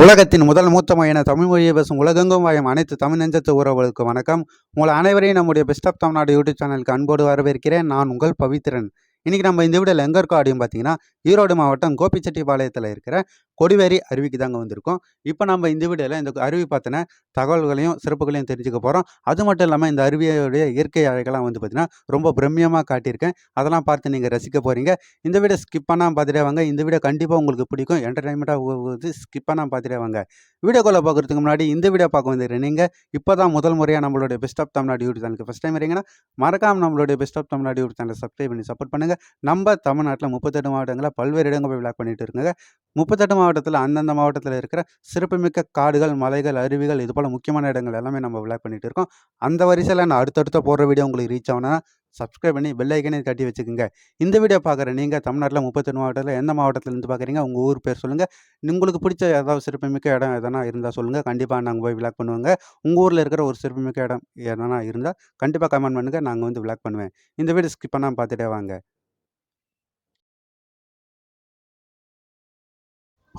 உலகத்தின் முதல் மூத்த மொழியான தமிழ் மொழியை பேசும் உலகெங்கும் வாயும் அனைத்து தமிழ் நெஞ்சத்து உறவுகளுக்கு வணக்கம். உங்கள் அனைவரையும் நம்முடைய பெஸ்ட் ஆஃப் தமிழ்நாடு யூடியூப் சேனலுக்கு அன்போடு வரவேற்கிறேன். நான் உங்கள் பவித்ரன். இன்றைக்கி நம்ம இந்த வீடியோவில் எங்கே இருக்கோம் அப்படின்னு பார்த்தீங்கன்னா ஈரோடு மாவட்டம் கோபிச்செட்டிப்பாளையத்தில் இருக்கிற கொடிவேரி அருவிக்கு தாங்க வந்திருக்கோம். இப்போ நம்ம இந்த வீடியோவில் இந்த அருவி பார்த்தின தகவல்களையும் சிறப்புகளையும் தெரிஞ்சுக்க போகிறோம் அது மட்டும் இல்லாமல் இந்த அருவியோடைய இயற்கை அழகெல்லாம் வந்து பார்த்திங்கன்னா ரொம்ப பிரம்மியமாக காட்டியிருக்கேன். அதெல்லாம் பார்த்து நீங்கள் ரசிக்க போகிறீங்க இந்த வீடியோ ஸ்கிப் பண்ணாமல் பார்த்துட்டே வாங்க. இந்த வீடியோ கண்டிப்பாக உங்களுக்கு பிடிக்கும். என்டர்டைன்மெண்ட்டாக ஸ்கிப் பண்ணாமல் பார்த்துட்டே வாங்க. வீடியோக்குள்ளே பார்க்குறதுக்கு முன்னாடி இந்த வீடியோ பார்க்க வந்துடுறேன் நீங்கள் இப்போ தான் முதல் முறையாக நம்மளுடைய பெஸ்ட் ஆஃப் தமிழ்நாடு யூடியூப் சேனலுக்கு ஃபஸ்ட் டைம் வரீங்கன்னா மறக்காமல் நம்மளுடைய பெஸ்ட் ஆஃப் தமிழ்நாடு யூடியூப் சேனலை சப்ஸ்கிரைப் பண்ணி சப்போர்ட் பண்ணுங்கள் நம்ம தமிழ்நாட்டில் முப்பத்தெட்டு மாவட்டங்களில் பல்வேறு இடங்கள் போய் விளாக் பண்ணிட்டு இருக்குங்க. முப்பத்தெட்டு மாவட்டத்தில் அந்தந்த மாவட்டத்தில் இருக்கிற சிறப்புமிக்க காடுகள் மலைகள் அருவிகள் இது போல் முக்கியமான இடங்கள் எல்லாமே நம்ம விளாக் பண்ணிட்டு இருக்கோம். அந்த வரிசையில் நான் அடுத்தடுத்த போடுற வீடியோ உங்களுக்கு ரீச் ஆகணும்னா சப்ஸ்கிரைப் பண்ணி பெல்லைக்கனே கட்டி தட்டி வச்சுக்கோங்க. இந்த வீடியோ பார்க்குற நீங்கள் தமிழ்நாட்டில் முப்பத்தெட்டு மாவட்டத்தில் எந்த மாவட்டத்திலேருந்து பார்க்குறீங்க உங்கள் ஊர் பேர் சொல்லுங்கள் உங்களுக்கு பிடிச்ச ஏதாவது சிறப்புமிக்க இடம் எதனா இருந்தால் சொல்லுங்கள் கண்டிப்பாக நாங்கள் போய் விளாக் பண்ணுவோங்க. உங்கள் ஊரில் இருக்கிற ஒரு சிறப்புமிக்க இடம் எதனா இருந்தால் கண்டிப்பாக கமெண்ட் பண்ணுங்கள் நாங்கள் வந்து விளாக் பண்ணுவேன். இந்த வீடியோ ஸ்கிப் பண்ணாமல் பார்த்துட்டே வாங்க.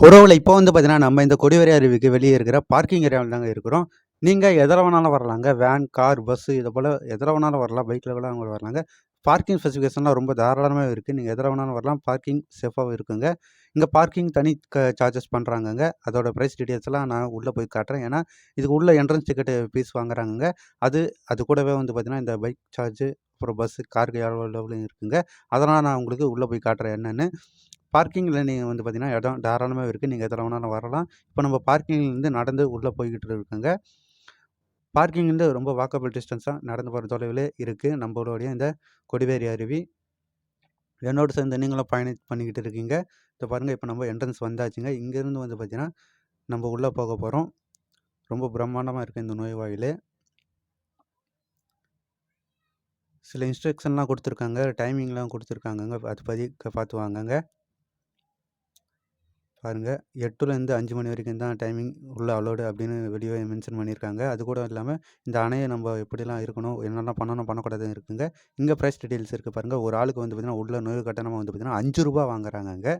உறவுல இப்போ வந்து பார்த்தீங்கன்னா நம்ம இந்த கொடிவேரி அருவிக்கு வெளியே இருக்கிற பார்க்கிங் ஏரியாவில் தாங்க இருக்கிறோம். நீங்கள் எதில் வேணாலும் வரலாங்க. வேன் கார் பஸ்ஸு இதை போல் எதில் வேணாலும் வரலாம். பைக்கில் கூட அவங்க வரலாங்க. பார்க்கிங் ஸ்பெசிஃபிகேஷன்லாம் ரொம்ப தாராளமாக இருக்குது நீங்கள் எதில் வேணாலும் வரலாம். பார்க்கிங் சேஃபாகவும் இருக்குங்க. இங்கே பார்க்கிங் தனி க சார்ஜஸ் பண்ணுறாங்கங்க அதோட ப்ரைஸ் டீட்டெயில்ஸ்லாம் நான் உள்ளே போய் காட்டுறேன். ஏன்னா இதுக்கு உள்ள என்ட்ரன்ஸ் டிக்கெட்டு ஃபீஸ் வாங்குறாங்கங்க. அது அது கூடவே வந்து பார்த்திங்கன்னா இந்த பைக் சார்ஜு அப்புறம் பஸ்ஸு காருக்கு எவ்வளோ இருக்குங்க. அதெல்லாம் நான் உங்களுக்கு உள்ளே போய் காட்டுறேன் என்னென்னு. பார்க்கிங்கில் நீங்கள் வந்து பார்த்தீங்கன்னா இடம் தாராளமாக இருக்குது நீங்கள் எதில் வேணாலும் வரலாம். இப்போ நம்ம பார்க்கிங்லேருந்து நடந்து உள்ளே போய்கிட்டு இருக்கோங்க. பார்க்கிங்லேருந்து ரொம்ப வாக்கபிள் டிஸ்டன்ஸாக நடந்து போகிற தொலைவில் இருக்குது நம்மளுடைய இந்த கொடிவேரி அருவி. என்னோடு சேர்ந்து நீங்களும் பயணி பண்ணிக்கிட்டு இருக்கீங்க. இப்போ பாருங்கள் இப்போ நம்ம என்ட்ரன்ஸ் வந்தாச்சுங்க. இங்கேருந்து வந்து பார்த்திங்கன்னா நம்ம உள்ளே போக போகிறோம் ரொம்ப பிரம்மாண்டமாக இருக்குது இந்த நுழைவாயில் சில இன்ஸ்ட்ரக்ஷன்லாம் கொடுத்துருக்காங்க. டைமிங்லாம் கொடுத்துருக்காங்கங்க. அது பதி பார்த்து வாங்கங்க. பாருங்கள் எட்டுலேருந்து அஞ்சு மணி வரைக்கும் தான் டைமிங் உள்ள அலோடு அப்படின்னு வெளியே மென்ஷன் பண்ணியிருக்காங்க. அது கூட இல்லாமல் இந்த அணையை நம்ம எப்படிலாம் இருக்கணும் என்னெல்லாம் பண்ணணும் பண்ணக்கூடாதுன்னு இருக்குங்க. இங்கே ப்ரைஸ் டீட்டெயில்ஸ் இருக்குது பாருங்கள் ஒரு ஆளுக்கு வந்து பார்த்திங்கன்னா உள்ள நுழைவு கட்டணமாக வந்து பார்த்திங்கன்னா அஞ்சு ரூபா வாங்குறாங்க அங்கே.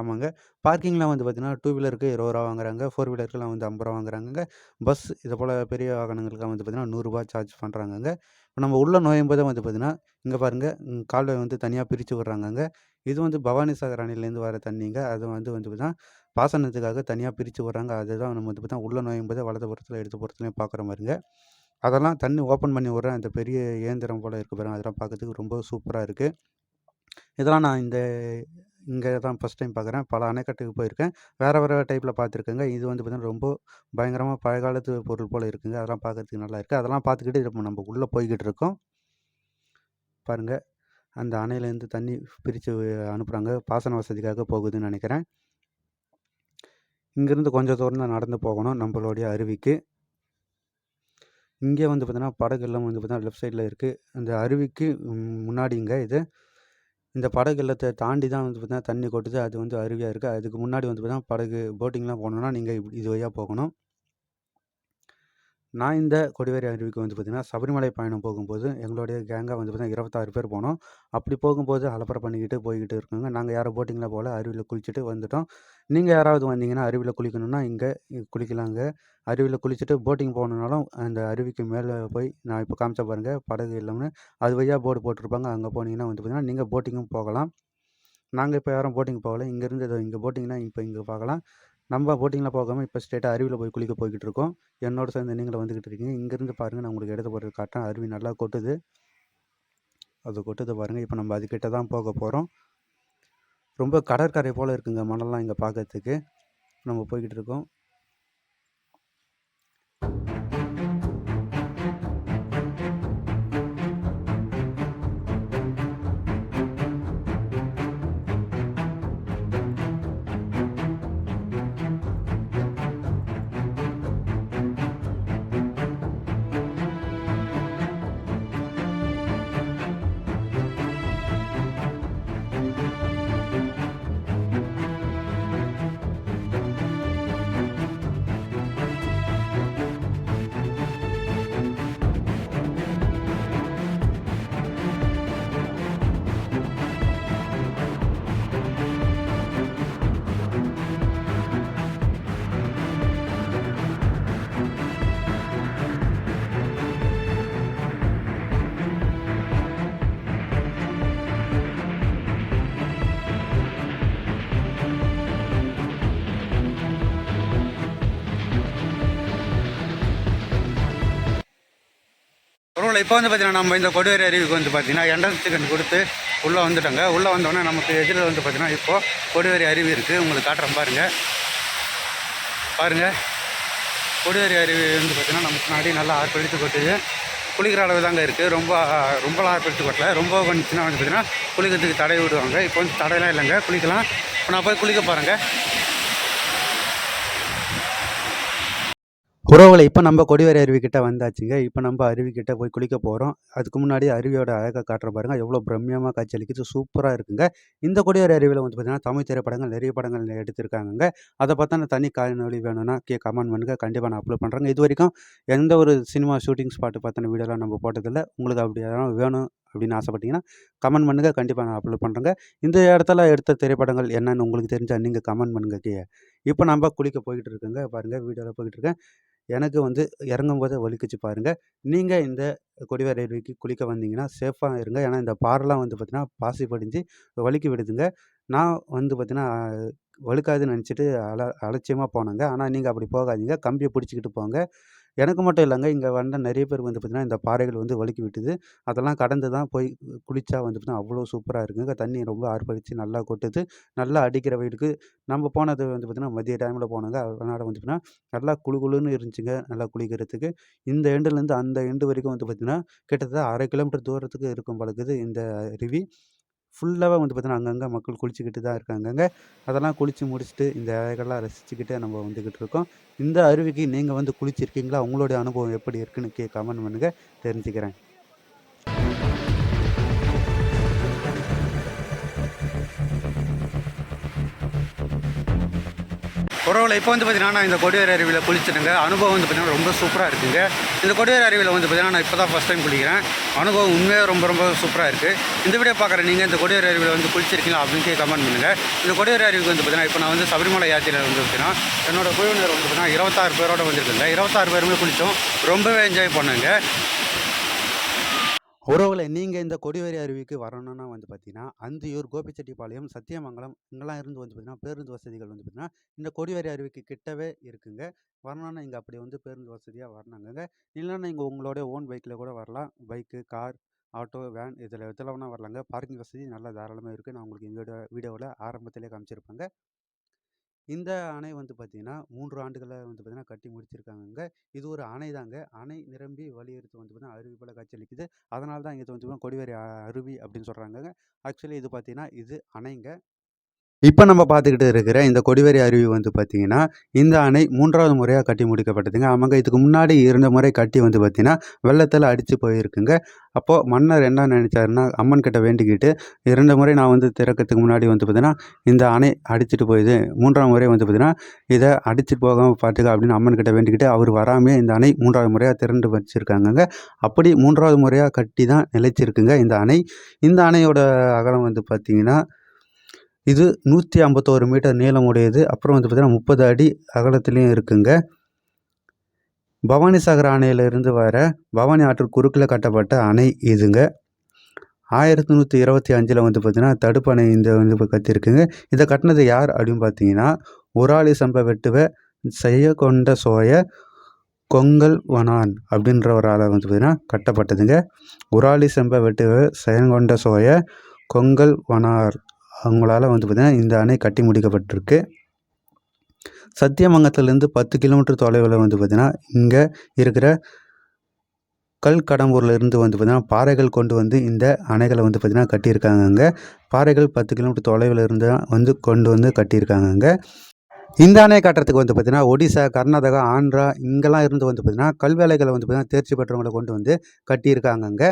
ஆமாங்க. பார்க்கிங்லாம் வந்து பார்த்திங்கன்னா டூ வீலருக்கு இருபது ரூபா வாங்குறாங்க. ஃபோர் வீலருக்குலாம் வந்து ஐம்பது ரூபா வாங்குறாங்க பஸ் இதை போல் பெரிய வாகனங்களுக்குலாம் வந்து பார்த்திங்கன்னா நூறுரூபா சார்ஜ் பண்ணுறாங்கங்க இப்போ நம்ம உள்ள நுழையும் போதே வந்து பார்த்திங்கன்னா இங்கே பாருங்கள் கால்வாய் வந்து தனியாக பிரித்து விட்றாங்கங்க. இது வந்து பவானி சாகர் அணையிலேருந்து வர தண்ணிங்க. அது வந்து வந்து பார்த்தீங்கன்னா பாசனத்துக்காக தனியாக பிரித்து விட்றாங்க. அதுதான் நம்ம வந்து பார்த்தீங்கன்னா உள்ள நுழையும் போதே வலது புறத்தில் இடது புறத்துலையும் பார்க்குற மாதிரிங்க. அதெல்லாம் தண்ணி ஓப்பன் பண்ணி விட்ற அந்த பெரிய இயந்திரம் போல் இருக்குது பாருங்க. அதெல்லாம் பார்க்கறதுக்கு ரொம்ப சூப்பராக இருக்குது இதெல்லாம் நான் இந்த இங்கே தான் ஃபஸ்ட் டைம் பார்க்குறேன். பல அணைக்கட்டுக்கு போயிருக்கேன். வேறு வேறு டைப்பில் பார்த்துருக்கேங்க. இது வந்து பார்த்திங்கன்னா ரொம்ப பயங்கரமாக பழைய காலத்து பொருள் போல் இருக்குங்க. அதெல்லாம் பார்க்கறதுக்கு நல்லா இருக்குது அதெல்லாம் பார்த்துக்கிட்டு இப்போ நம்ம உள்ளே போய்கிட்டு இருக்கோம். பாருங்கள் அந்த அணையிலேருந்து தண்ணி பிரித்து அனுப்புகிறாங்க பாசன வசதிக்காக போகுதுன்னு நினைக்கிறேன். இங்கேருந்து கொஞ்சம் தூரம் தான் நடந்து போகணும் நம்மளுடைய அருவிக்கு. இங்கே வந்து பார்த்தீங்கன்னா இல்லம் வந்து பார்த்தீங்கன்னா லெஃப்ட் சைடில் இருக்குது அந்த அருவிக்கு முன்னாடிங்க இது. இந்த படகு இல்லத்தை தாண்டி தான் வந்து பார்த்தீங்கன்னா தண்ணி கொட்டுது. அது வந்து அருவியாக இருக்குது அதுக்கு முன்னாடி வந்து பார்த்தீங்கன்னா படகு போட்டிங்லாம் போகணுன்னா நீங்கள் இது வழியாக போகணும். நான் இந்த கொடிவேரி அருவிக்கு வந்து பார்த்திங்கன்னா சபரிமலை பயணம் போகும்போது எங்களுடைய கேங்காக வந்து பார்த்திங்கன்னா இருபத்தாறு பேர் போனோம். அப்படி போகும்போது அலப்பறை பண்ணிக்கிட்டு போய்கிட்டு இருக்கோங்க. நாங்கள் யாரும் போட்டிங்கில் போல் அருவியில் குளிச்சுட்டு வந்துட்டோம். நீங்கள் யாராவது வந்தீங்கன்னா அருவியில் குளிக்கணும்னா இங்கே குளிக்கலாங்க. அருவியில் குளிச்சுட்டு போட்டிங் போகணுன்னாலும் அந்த அருவிக்கு மேலே போய் நான் இப்போ காமிச்ச பாருங்கள் படகு இல்லைன்னு அது வழியாக போர்டு போட்டிருப்பாங்க. அங்கே போனீங்கன்னா வந்து பார்த்திங்கன்னா நீங்கள் போட்டிங்கும் போகலாம். நாங்கள் இப்போ யாரும் போட்டிங் போகலை. இங்கேருந்து இங்கே போட்டிங்கன்னா இப்போ இங்கே பார்க்கலாம். நம்ம போட்டிங்கில் போகாமல் இப்போ ஸ்ட்ரெயிட்டாக அருவியில் போய் குளிக்க போய்கிட்டு இருக்கோம் என்னோட சேர்ந்து நீங்களும் வந்துக்கிட்டு இருக்கீங்க இங்கேருந்து பாருங்கள் நான் உங்களுக்கு இடத்த போட்டு காட்டுறேன் அருவி நல்லா கொட்டுது. அது கொட்டுது பாருங்கள் இப்போ நம்ம அதுக்கிட்ட தான் போக போகிறோம் ரொம்ப கடற்கரை போல் இருக்குங்க மணல்லாம் இங்கே பார்க்கறதுக்கு நம்ம போய்கிட்டு இருக்கோம் இப்போ வந்து பார்த்தீங்கன்னா நம்ம இந்த கொடிவேரி அருவிக்கு வந்து பார்த்தீங்கன்னா என்ட்ரன்ஸ் டிக்கெட் கொடுத்து உள்ளே வந்துட்டோங்க. உள்ளே வந்தோடனே நமக்கு எதிரில் வந்து பார்த்தீங்கன்னா இப்போது கொடிவேரி அருவி இருக்குது உங்களுக்கு காட்டுறேன் பாருங்கள் பாருங்கள் கொடிவேரி அருவி வந்து பார்த்தீங்கன்னா நமக்கு முன்னாடி நல்லா ஆர்ப்பரித்து கொட்டுது. குளிக்கிற அளவு தாங்க இருக்குது ரொம்ப ரொம்பலாம் ஆர்ப்பரித்து கொட்டல. ரொம்ப வந்துச்சுன்னா வந்து பார்த்தீங்கன்னா குளிக்கிறதுக்கு தடை விடுவாங்க. இப்போ வந்து தடையெல்லாம் இல்லைங்க. குளிக்கலாம். இப்போ நான் போய் குளிக்க பாருங்கள் உறவுகளை இப்போ நம்ம கொடிவேரி அருவிக்கிட்ட வந்தாச்சுங்க. இப்போ நம்ம அருவிக்கிட்ட போய் குளிக்க போகிறோம் அதுக்கு முன்னாடி அருவியோட அழகாக காட்டுற பாருங்கள் எவ்வளோ பிரம்மியமாக காட்சி அளிக்குது சூப்பராக இருக்குங்க. இந்த கொடிவேரி அருவியில் வந்து பார்த்தீங்கன்னா தமிழ் திரைப்படங்கள் நிறைய படங்கள் எடுத்திருக்காங்கங்க. அதை பார்த்தா தனி காணொலி வேணும்னா கே கமெண்ட் பண்ணுங்க. கண்டிப்பாக நான் அப்லோட் பண்ணுறேங்க இது வரைக்கும் எந்த ஒரு சினிமா ஷூட்டிங் ஸ்பாட்டு பார்த்தின வீடியோலாம் நம்ம போட்டதில்லை. உங்களுக்கு அப்படி எதனா வேணும் அப்படின்னு ஆசைப்பட்டீங்கன்னா கமெண்ட் பண்ணுங்கள் கண்டிப்பாக நான் அப்லோட் பண்ணுறேங்க இந்த இடத்துல எடுத்த திரைப்படங்கள் என்னென்னு உங்களுக்கு தெரிஞ்சால் நீங்கள் கமெண்ட் பண்ணுங்க கீழே. இப்போ நம்ம குளிக்க போய்கிட்டு இருக்கேங்க. பாருங்கள் வீடியோவில் போய்கிட்டு இருக்கேன். எனக்கு வந்து இறங்கும்போது வலிக்குச்சு பாருங்கள் நீங்கள் இந்த கொடிவேர் அருவிக்கு குளிக்க வந்தீங்கன்னா சேஃபாக இருங்க. ஏன்னா இந்த பாறைலாம் வந்து பார்த்திங்கன்னா பாசி படிஞ்சு வலிக்கு விடுதுங்க. நான் வந்து பார்த்திங்கன்னா வழுக்காதுன்னு நினச்சிட்டு அல அலட்சியமாக போனேங்க. ஆனால் நீங்கள் அப்படி போகாதீங்க. கம்பியை பிடிச்சிக்கிட்டு போங்க. எனக்கு மட்டும் இல்லைங்க. இங்கே வந்த நிறைய பேர் வந்து பார்த்திங்கன்னா இந்த பாறைகள் வந்து வழுக்கி விட்டுது. அதெல்லாம் கடந்து தான் போய் குளித்தா வந்து பார்த்திங்கன்னா அவ்வளோ சூப்பராக இருக்குங்க. தண்ணி ரொம்ப ஆர்ப்பரித்து நல்லா கொட்டுது. நல்லா அடிக்கிற வெயிலுக்கு நம்ம போனது வந்து பார்த்தீங்கன்னா மதிய டைமில் போனோங்க. அதனால் வந்து பார்த்திங்கன்னா நல்லா குளு குளுன்னு இருந்துச்சுங்க. நல்லா குளிக்கிறதுக்கு. இந்த எண்டுலேருந்து அந்த எண்டு வரைக்கும் வந்து பார்த்திங்கன்னா கிட்டத்தட்ட அரை கிலோமீட்டர் தூரத்துக்கு இருக்கும் பழகுது இந்த அருவி. ஃபுல்லாகவே வந்து பார்த்தீங்கன்னா அங்கங்கே மக்கள் குளிச்சுக்கிட்டு தான் இருக்காங்க. அங்கே அதெல்லாம் குளித்து முடிச்சுட்டு இந்த அழகெல்லாம் ரசிச்சுக்கிட்டே நம்ம வந்துக்கிட்டு இருக்கோம். இந்த அருவிக்கு நீங்கள் வந்து குளிச்சிருக்கீங்களா? உங்களுடைய அனுபவம் எப்படி இருக்குன்னு கே கமெண்ட் பண்ணுங்கள் தெரிஞ்சுக்கிறேன். உறவுல இப்போ வந்து பார்த்தீங்கன்னா இந்த கொடிவேரி அருவியில் குளிச்சிட்டுங்க. அனுபவம் வந்து பார்த்திங்கன்னா ரொம்ப சூப்பராக இருக்குங்க. இந்த கொடிவேர் அருவியில் வந்து பார்த்தீங்கன்னா நான் இப்போ தான் ஃபஸ்ட் டைம் குளிக்கிறேன். அனுபவம் உண்மையாக ரொம்ப ரொம்ப சூப்பராக இருக்குது இந்த வீடியோ பார்க்குற நீங்கள் இந்த கொடிவேரி அருவியில் வந்து குளிச்சிருக்கீங்களா அப்படின்னு கமெண்ட் பண்ணுங்கள் இந்த கொடிவேர் அருவிக்கு வந்து பார்த்தீங்கன்னா இப்போ நான் வந்து சபரிமலை யாத்திரையில் வந்து பார்த்தீங்கன்னா என்னோடய குழுவினர் வந்து பார்த்தீங்கன்னா இருபத்தாறு பேரோட வந்திருக்குங்க. இருபத்தாறு பேருமே குளித்தோம் ரொம்பவே என்ஜாய் பண்ணேங்க. உறவுகளை நீங்கள் இந்த கொடிவேரி அருவிக்கு வரணும்னா வந்து பார்த்தீங்கன்னா அந்தியூர் கோபிச்செட்டிப்பாளையம் சத்தியமங்கலம் இங்கெல்லாம் இருந்து வந்து பார்த்தீங்கன்னா பேருந்து வசதிகள் வந்து பார்த்தீங்கன்னா இந்த கொடிவேரி அருவிக்கு கிட்டவே இருக்குங்க. வரணும்னா இங்கே அப்படி வந்து பேருந்து வசதியாக வரணுங்க இல்லைன்னா இங்கே உங்களுடைய ஓன் பைக்கில் கூட வரலாம். பைக்கு கார் ஆட்டோ வேன் இதில் எதில் வேணால் வரலாங்க. பார்க்கிங் வசதி நல்லா தாராளமாக இருக்குது நான் உங்களுக்கு இந்த வீடியோ வீடியோவில் ஆரம்பத்திலே காமிச்சிருப்பேங்க. இந்த அணை வந்து பார்த்தீங்கன்னா மூன்று ஆண்டுகளை வந்து பார்த்தீங்கன்னா கட்டி முடிச்சிருக்காங்கங்க. இது ஒரு அணை தாங்க. அணை நிரம்பி வலியுறுத்து வந்து பார்த்தீங்கன்னா அருவி போல காட்சியளிக்குது அதனால தான் இங்கே வந்து பார்த்தீங்கன்னா கொடிவேரி அருவி அப்படின்னு சொல்கிறாங்கங்க ஆக்சுவலி இது பார்த்திங்கன்னா இது அணைங்க. இப்போ நம்ம பார்த்துக்கிட்டு இருக்கிற இந்த கொடிவேரி அருவி வந்து பார்த்தீங்கன்னா இந்த அணை மூன்றாவது முறையாக கட்டி முடிக்கப்பட்டதுங்க. அவங்க இதுக்கு முன்னாடி இரண்டு முறை கட்டி வந்து பார்த்தீங்கன்னா வெள்ளத்தில் அடித்து போயிருக்குங்க. அப்போது மன்னர் என்ன நினைச்சாருன்னா அம்மன் கிட்ட வேண்டிக்கிட்டு இரண்டு முறை நான் வந்து திறக்கிறதுக்கு முன்னாடி வந்து பார்த்தீங்கன்னா இந்த அணை அடிச்சிட்டு போயிடுது மூன்றாம் முறை வந்து பார்த்தீங்கன்னா இதை அடிச்சுட்டு போகாமல் பார்த்துக்க அப்படின்னு அம்மன் கிட்ட வேண்டிக்கிட்டு அவர் வராமே இந்த அணை மூன்றாவது முறையாக திரண்டு வச்சுருக்காங்கங்க. அப்படி மூன்றாவது முறையாக கட்டி தான் நிலைச்சிருக்குங்க இந்த அணை. இந்த அணையோட அகலம் வந்து பார்த்திங்கன்னா இது நூற்றி ஐம்பத்தோரு மீட்டர் நீளம் உடையது அப்புறம் வந்து பார்த்திங்கன்னா முப்பது அடி அகலத்துலேயும் இருக்குங்க. பவானிசாகர் அணையிலிருந்து வர பவானி ஆற்று குறுக்கில் கட்டப்பட்ட அணை இதுங்க. ஆயிரத்தி நூற்றி இருபத்தி அஞ்சில் வந்து பார்த்தீங்கன்னா அணை இந்த வந்து கத்திருக்குங்க கட்டியிருக்குங்க. இதை கட்டினது யார் அப்படின்னு பார்த்தீங்கன்னா உராளி சம்ப வெட்டுவ செய்ய கொண்ட சோய கொங்கல் வனான் அப்படின்ற ஒரு ஆளாக வந்து பார்த்திங்கன்னா கட்டப்பட்டதுங்க. உராளி செம்ப வெட்டுவ செயங்கொண்ட சோய கொங்கல் வனார் அவங்களால வந்து பார்த்திங்கன்னா இந்த அணை கட்டி முடிக்கப்பட்டிருக்கு. சத்தியமங்கலத்துலேருந்து பத்து கிலோமீட்டர் தொலைவில் வந்து பார்த்திங்கன்னா இங்கே இருக்கிற கல் கடம்பூர்ல இருந்து வந்து பார்த்திங்கன்னா பாறைகள் கொண்டு வந்து இந்த அணைகளை வந்து பார்த்திங்கன்னா கட்டியிருக்காங்க அங்கே. பாறைகள் பத்து கிலோமீட்டர் தொலைவில் இருந்து தான் வந்து கொண்டு வந்து கட்டியிருக்காங்கங்க இந்த அணை கட்டுறதுக்கு வந்து பார்த்திங்கன்னா ஒடிசா கர்நாடகா ஆந்திரா இங்கெல்லாம் இருந்து வந்து பார்த்திங்கன்னா கல்வேலைகளை வந்து பார்த்திங்கன்னா தேர்ச்சி பெற்றவங்களை கொண்டு வந்து கட்டியிருக்காங்க அங்கே.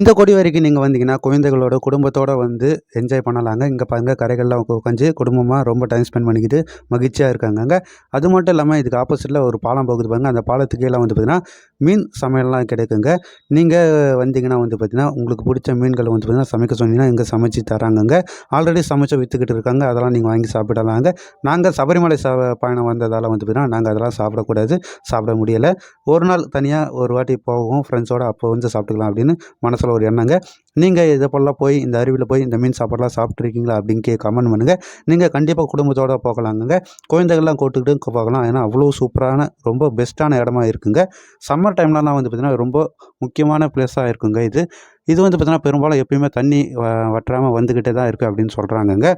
இந்த கொடி வரைக்கும் நீங்கள் வந்தீங்கன்னா குழந்தைகளோட குடும்பத்தோடு வந்து என்ஜாய் பண்ணலாங்க. இங்கே பாருங்கள் கரைகள்லாம் உட்காந்து குடும்பமாக ரொம்ப டைம் ஸ்பெண்ட் பண்ணிக்கிட்டு மகிழ்ச்சியாக இருக்காங்கங்க. அது மட்டும் இல்லாமல் இதுக்கு ஆப்போசிட்டில் ஒரு பாலம் போகுது பாருங்க. அந்த பாலத்துக்கு கீழே வந்து பார்த்தீங்கன்னா மீன் சமையல்லாம் கிடைக்குங்க. நீங்கள் வந்தீங்கன்னா வந்து பார்த்தீங்கன்னா உங்களுக்கு பிடிச்ச மீன்களை வந்து பார்த்தீங்கன்னா சமைக்க சொன்னீங்கன்னா இங்கே சமைச்சு தராங்கங்க. ஆல்ரெடி சமைச்சு விற்றுக்கிட்டு இருக்காங்க. அதெல்லாம் நீங்கள் வாங்கி சாப்பிடலாங்க. நாங்கள் சபரிமலை ச பயணம் வந்ததால் வந்து பார்த்தீங்கன்னா நாங்கள் அதெல்லாம் சாப்பிடக்கூடாது. சாப்பிட முடியலை. ஒரு நாள் தனியாக ஒரு வாட்டி போவோம். ஃப்ரெண்ட்ஸோடு அப்போ வந்து சாப்பிட்டுக்கலாம் அப்படின்னு மனசில் மனசில் ஒரு எண்ணங்க. நீங்கள் இதை போலலாம் போய் இந்த அருவியில் போய் இந்த மீன் சாப்பாடுலாம் சாப்பிட்ருக்கீங்களா அப்படின்னு கே கமெண்ட் பண்ணுங்கள் நீங்கள் கண்டிப்பாக குடும்பத்தோடு போகலாங்க குழந்தைகள்லாம் கூட்டுக்கிட்டு போகலாம். ஏன்னா அவ்வளோ சூப்பரான ரொம்ப பெஸ்ட்டான இடமா இருக்குங்க. சம்மர் டைம்லலாம் வந்து பார்த்திங்கன்னா ரொம்ப முக்கியமான பிளேஸாக இருக்குங்க இது. இது வந்து பார்த்திங்கன்னா பெரும்பாலும் எப்பயுமே தண்ணி வற்றாமல் வந்துக்கிட்டே தான் இருக்குது அப்படின்னு சொல்கிறாங்கங்க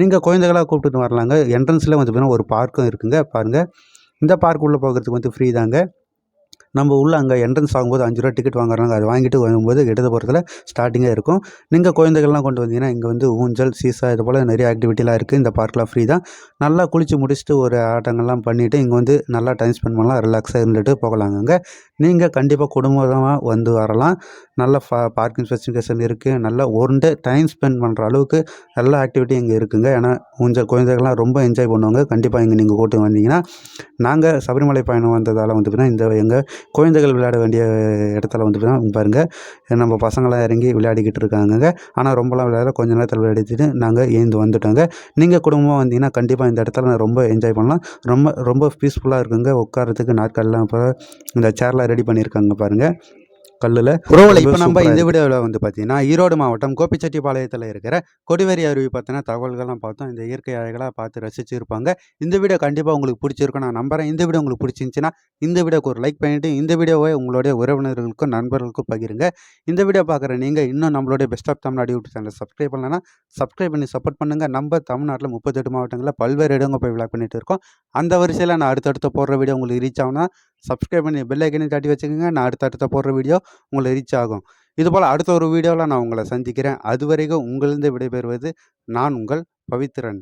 நீங்கள் குழந்தைகளாக கூப்பிட்டுட்டு வரலாங்க. என்ட்ரன்ஸில் வந்து பார்த்திங்கன்னா ஒரு பார்க்கும் இருக்குங்க. பாருங்கள் இந்த பார்க் உள்ளே போகிறதுக்கு வந்து ஃப்ரீ தாங்க. நம்ம உள்ள அங்கே என்ட்ரன்ஸ் ஆகும்போது அஞ்சு ரூபா டிக்கெட் வாங்குறாங்க. அது வாங்கிட்டு வரும்போது இடதுபுறத்தில் ஸ்டார்டிங்காக இருக்கும். நீங்கள் குழந்தைகள்லாம் கொண்டு வந்தீங்கன்னா இங்கே வந்து ஊஞ்சல் சீசா இது போல் நிறைய ஆக்டிவிட்டிலாம் இருக்குது இந்த பார்க்கெலாம் ஃப்ரீ தான். நல்லா குளித்து முடிச்சுட்டு ஒரு ஆட்டங்கள்லாம் பண்ணிவிட்டு இங்கே வந்து நல்லா டைம் ஸ்பெண்ட் பண்ணலாம். ரிலாக்ஸாக இருந்துட்டு போகலாங்க அங்கே. நீங்கள் கண்டிப்பாக குடும்பமாக வந்து வரலாம். நல்ல ஃபா பார்க்கிங் ஸ்பெசிஃபிகேஷன் இருக்குது நல்ல ஒன் டே டைம் ஸ்பெண்ட் பண்ணுற அளவுக்கு எல்லா ஆக்டிவிட்டியும் இங்கே இருக்குங்க. ஏன்னா கொஞ்சம் குழந்தைகள்லாம் ரொம்ப என்ஜாய் பண்ணுவாங்க. கண்டிப்பாக இங்கே நீங்கள் கூட்டு வந்தீங்கன்னா நாங்கள் சபரிமலை பயணம் வந்ததால் வந்து பார்த்தீங்கன்னா இந்த எங்கள் குழந்தைகள் விளையாட வேண்டிய இடத்துல வந்து பார்த்தீங்கன்னா பாருங்கள் நம்ம பசங்களாம் இறங்கி விளையாடிக்கிட்டு இருக்காங்கங்க. ஆனால் ரொம்பலாம் விளையாட கொஞ்ச நேரத்தில் விளையாடிட்டு நாங்கள் ஏந்து வந்துட்டோங்க. நீங்கள் குடும்பமாக வந்தீங்கன்னா கண்டிப்பாக இந்த இடத்துல நான் ரொம்ப என்ஜாய் பண்ணலாம். ரொம்ப ரொம்ப பீஸ்ஃபுல்லாக இருக்குங்க. உட்காரத்துக்கு நாட்கள்லாம் இப்போ இந்த சேர்லாம் ரெடி பண்ணியிருக்காங்க பாருங்கள் கல்லில். ப்ரோவில் இப்போ நம்ம இந்த. வீடியோவில் வந்து பார்த்தீங்கன்னா ஈரோடு மாவட்டம் கோபிச்செட்டிப்பாளையத்தில் இருக்கிற கொடிவேரி அருவி பற்றின தகவல்கள்லாம் பார்த்தோம். இந்த இயற்கை அழகெல்லாம் பார்த்து ரசிச்சிருப்பாங்க. இந்த வீடியோ கண்டிப்பாக உங்களுக்கு பிடிச்சிருக்கும் நான் நம்புறேன். இந்த வீடியோ உங்களுக்கு பிடிச்சிருந்துச்சின்னா இந்த வீடியோக்கு ஒரு லைக் பண்ணிவிட்டு இந்த வீடியோவை உங்களுடைய உறவினர்களுக்கும் நண்பர்களுக்கும் பகிருங்க. இந்த வீடியோ பார்க்குற நீங்கள் இன்னும் நம்மளுடைய பெஸ்ட் ஆஃப் தமிழ்நாடு யூடியூப் சேனலை சப்ஸ்கிரைப் பண்ணலன்னா சப்ஸ்கிரைப் பண்ணி சப்போர்ட் பண்ணுங்கள் நம்ம தமிழ்நாட்டில் முப்பத்தெட்டு மாவட்டங்களில் பல்வேறு இடங்க போய் விளாக் பண்ணிட்டு இருக்கோம். அந்த வரிசையில் நான் அடுத்தடுத்த போடுற வீடியோ உங்களுக்கு ரீச் ஆகும்னா சப்ஸ்கிரைப் பண்ணி பெல் ஐக்கனையும் தட்டி வச்சுக்கோங்க. நான் அடுத்தடுத்த போடுற வீடியோ உங்களை ரீச் ஆகும். இதுபோல் அடுத்த ஒரு வீடியோவில் நான் உங்களை சந்திக்கிறேன். அது வரைக்கும் உங்களிருந்து விடைபெறுவது நான் உங்கள் பவித்ரன்.